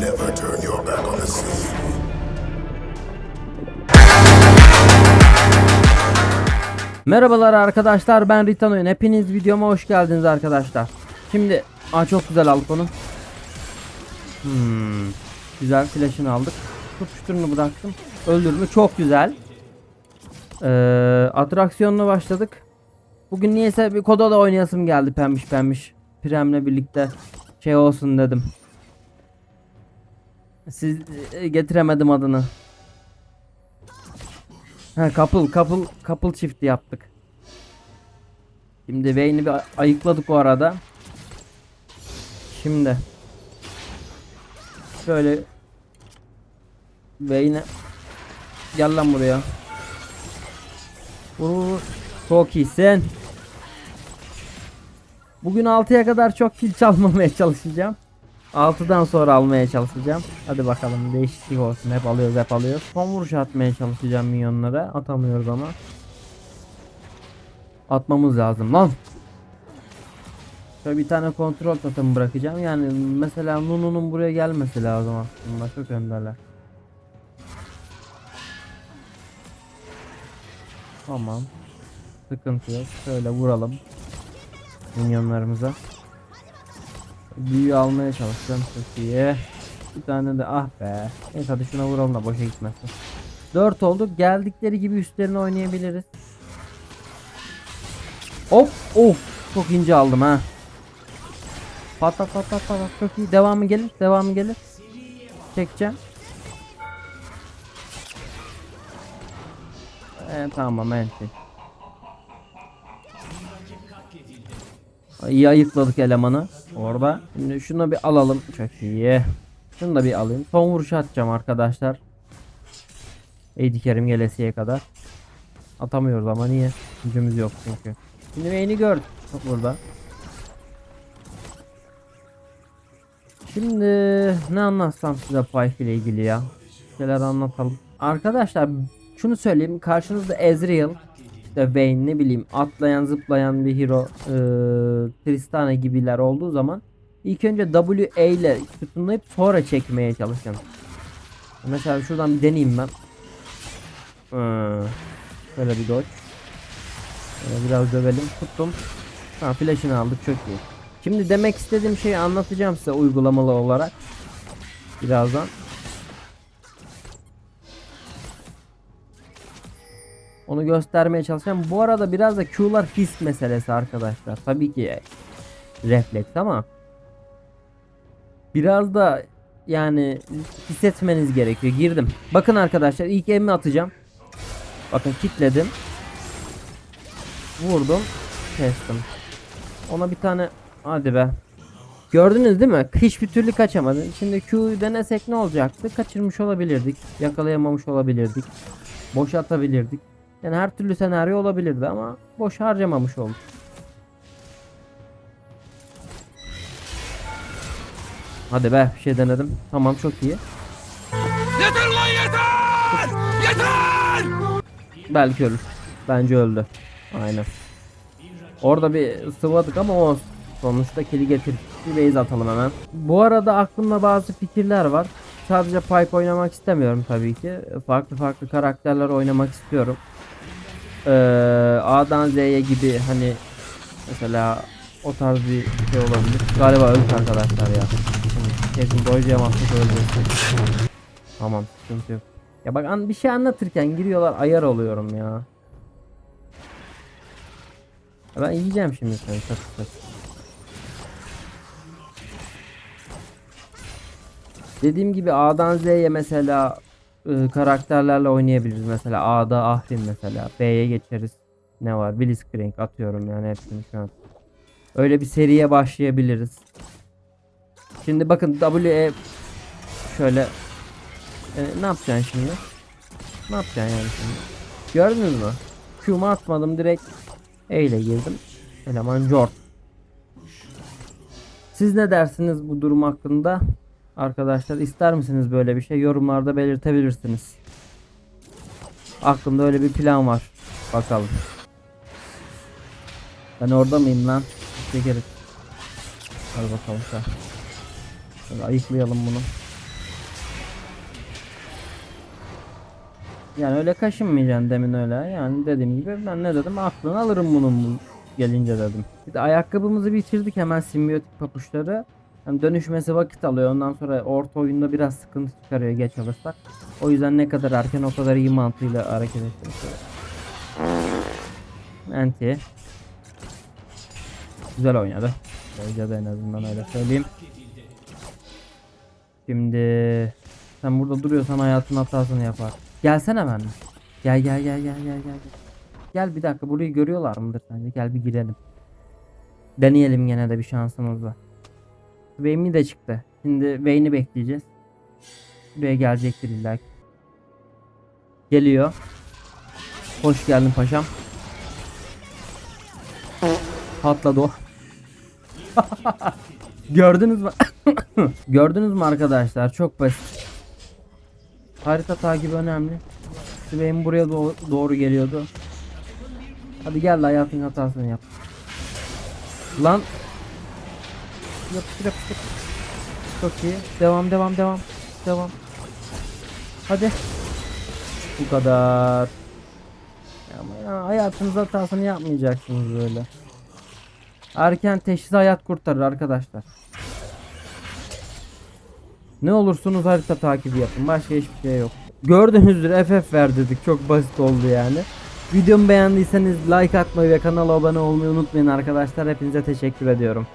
never turn your back on the sea. Merhabalar arkadaşlar ben Ritanoyun. Hepiniz videoma hoş geldiniz arkadaşlar. Şimdi aa çok güzel aldık onu. Hmm, güzel flash'ını aldık. Tutuşturunu bıraktım. Öldürme çok güzel. Ee, atraksiyonla başladık. Bugün niyeyse bir koda da oynayasım geldi pembiş pembiş. Prem'le birlikte şey olsun dedim. Siz e, getiremedim adını. Ha couple couple couple çifti yaptık. Şimdi Vayne'i bir ayıkladık o arada. Şimdi şöyle Vayne gel lan buraya. Vur. Çok iyisin. Bugün 6'ya kadar çok kill çalmamaya çalışacağım. 6'dan sonra almaya çalışacağım. Hadi bakalım değişiklik olsun. Hep alıyoruz hep alıyoruz. Son vuruş atmaya çalışacağım minyonlara. Atamıyoruz ama. Atmamız lazım lan. Şöyle bir tane kontrol takımı bırakacağım. Yani mesela Nunu'nun buraya gelmesi lazım aslında. Çok öndeler. Tamam. Sıkıntı yok. Şöyle vuralım. Minyonlarımıza. Büyüyü almaya çalışacağım çok iyi. Bir tane de ah be. Neyse hadi şuna vuralım da boşa gitmesin. 4 olduk. Geldikleri gibi üstlerini oynayabiliriz. Hop of çok ince aldım ha. Patlat patlat patlat çok iyi. Devamı gelir devamı gelir. Çekeceğim. Ee, tamam enti. İyi ayıkladık elemanı orada. Şimdi şunu bir alalım. Çok iyi. Şunu da bir alayım. Son vuruşu atacağım arkadaşlar. Eğdi Kerim gelesiye kadar. Atamıyoruz ama niye? Gücümüz yok çünkü. Şimdi Vayne'i gördük burada. Şimdi ne anlatsam size Pipe ile ilgili ya. Şeyler anlatalım. Arkadaşlar şunu söyleyeyim. Karşınızda Ezreal, işte Vayne ne bileyim atlayan zıplayan bir hero e, Tristana gibiler olduğu zaman ilk önce W E ile tutunlayıp sonra çekmeye çalışın. Mesela şuradan bir deneyeyim ben. Ee, Şöyle bir dodge. Şöyle biraz dövelim. Tuttum. Ha flash'ını aldık çok iyi. Şimdi demek istediğim şeyi anlatacağım size uygulamalı olarak. Birazdan. Onu göstermeye çalışacağım. Bu arada biraz da Q'lar his meselesi arkadaşlar. Tabii ki refleks ama biraz da yani hissetmeniz gerekiyor. Girdim. Bakın arkadaşlar ilk emmi atacağım. Bakın kitledim. Vurdum. Kestim. Ona bir tane hadi be. Gördünüz değil mi? Hiçbir türlü kaçamadı. Şimdi Q'yu denesek ne olacaktı? Kaçırmış olabilirdik. Yakalayamamış olabilirdik. Boş atabilirdik. Yani her türlü senaryo olabilirdi ama boş harcamamış olduk. Hadi be bir şey denedim. Tamam çok iyi. Yeter lan yeter! Yeter! Belki ölür. Bence öldü. Aynen. Orada bir sıvadık ama o sonuçta kili getirdik. Bir base atalım hemen. Bu arada aklımda bazı fikirler var. Sadece pipe oynamak istemiyorum tabii ki. Farklı farklı karakterler oynamak istiyorum. Ee, A'dan Z'ye gibi hani mesela o tarz bir şey olabilir. Galiba öldük arkadaşlar ya. Şimdi kesin doyacağımazsak öleceğiz. Tamam sıkıntı yok. Ya bak an bir şey anlatırken giriyorlar ayar oluyorum ya. Ya Ben yiyeceğim şimdi seni çok çok. Dediğim gibi A'dan Z'ye mesela ı, karakterlerle oynayabiliriz. Mesela A'da Ahrim mesela. B'ye geçeriz. Ne var? Blitzcrank atıyorum yani hepsini şu an. Öyle bir seriye başlayabiliriz. Şimdi bakın W şöyle e, ne yapacaksın şimdi? Ne yapacaksın yani şimdi? Gördünüz mü? Q'mu atmadım direkt E ile girdim. Eleman Jort. Siz ne dersiniz bu durum hakkında? Arkadaşlar ister misiniz böyle bir şey? Yorumlarda belirtebilirsiniz. Aklımda öyle bir plan var. Bakalım. Ben orada mıyım lan? Çekeriz. Hadi bakalım sen. Şöyle ayıklayalım bunu. Yani öyle kaşınmayacaksın demin öyle. Yani dediğim gibi ben ne dedim aklını alırım bunun bu gelince dedim. Bir de ayakkabımızı bitirdik hemen simbiyotik papuçları. Hem dönüşmesi vakit alıyor. Ondan sonra orta oyunda biraz sıkıntı çıkarıyor geç alırsak. O yüzden ne kadar erken o kadar iyi mantığıyla hareket etmek Anti. Güzel oynadı. Da en azından öyle söyleyeyim. Şimdi sen burada duruyorsan hayatın hatasını yapar. Gelsene ben. Gel gel gel gel gel. Gel Gel bir dakika burayı görüyorlar mıdır sence? Gel bir girelim. Deneyelim gene de bir şansımız var. Vayne'i de çıktı. Şimdi Vayne'i bekleyeceğiz. Buraya gelecektir illa ki. Geliyor. Hoş geldin paşam. Patladı o. Gördünüz mü? Gördünüz mü arkadaşlar? Çok basit. Harita takibi önemli. Benim buraya doğ- doğru geliyordu. Hadi gel hayatın hatasını yap. Lan. Yapıştır yapıştır. Çok iyi. Devam devam devam. Devam. Hadi. Bu kadar. Ama ya hayatınız hatasını yapmayacaksınız böyle. Erken teşhis hayat kurtarır arkadaşlar. Ne olursunuz harita takibi yapın. Başka hiçbir şey yok. Gördüğünüz FF ver dedik. Çok basit oldu yani. Videomu beğendiyseniz like atmayı ve kanala abone olmayı unutmayın arkadaşlar. Hepinize teşekkür ediyorum.